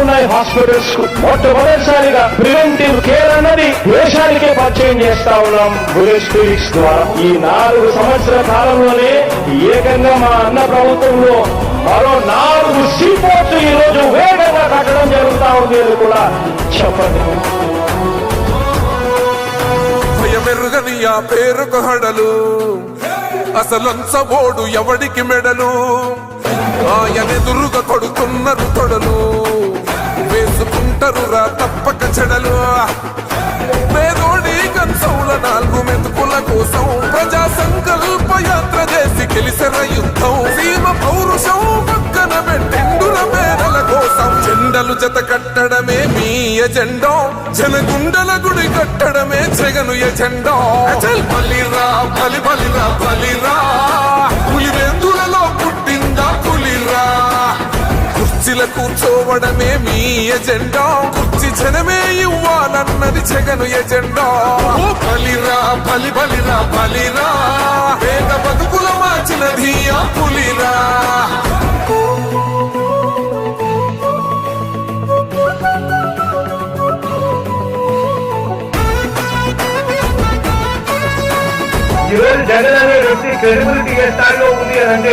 ఉన్నాయి. హాస్పిటల్స్కు మొట్టమొదటిసారిగా preventive care అన్నది దేశానికే పరిచయం చేస్తా ఉన్నాం. బులెట్ క్లినిక్స్ ద్వారా ఈ నాలుగు సంవత్సరాల కాలంలోనే ఏకంగా మా అన్న ప్రభుత్వంలో మరో నాలుగు సీపోర్ట్స్ ఈ రోజు వేగంగా కట్టడం జరుగుతా ఉంది అని కూడా చెప్పండి. మెరుగని ఆ పేరుకు హడలు. అసలంచబోడు ఎవడికి మెడలు? ఆయనెదురుగా కొడుతున్నారు తొడలు. వేసుకుంటారు రా తప్పక చెడలు. పేదోడి కంచౌల నాలుగు మెతుకుల కోసం ప్రజా సంకల్ప యాత్ర చేసి గెలిసిన యుద్ధం. సీమ పౌరుషం పక్కన పెట్టిండుల పేదల కోసం జెండలు జత కట్టడమే మీ ఎజెండో. జనగుండల గుడి కట్టడమే జగను ఎజెండో. బలిరా బలి బలిరా బలిరా. కుర్చీల కూర్చోవడమే మీ ఎజెండా. కుర్చీ జనమే ఇవ్వాలన్నది జగను ఎజెండా. ఓ బలిరా బలి బలిరా బలిరా. పేద బతుకుల మార్చినది ఆ పులిరా. జగన్ అనే వ్యక్తి క్రెడిబిలిటీ ఏ స్థాయిలో ఉంది అంటే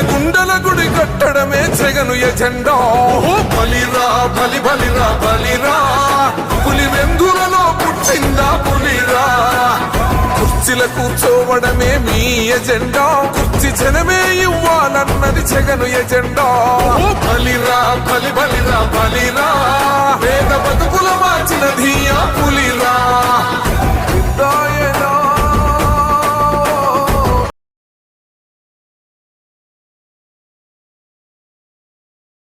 జనగుండల గుడి కట్టడమే జగను ఎజెండా. బలిరా బలి బలిరా బలిరా. పులి వెందులలో పుట్టిందా పులిరా? కుర్చీల కూర్చోవడమే మీ ఎజెండా. కుర్చీ జనమే ఇవ్వాలన్నది జగను ఎజెండా. బలిరా బలి బలిరా బలిరా. పేద బతుకుల మార్చినది ఆ పులిరా.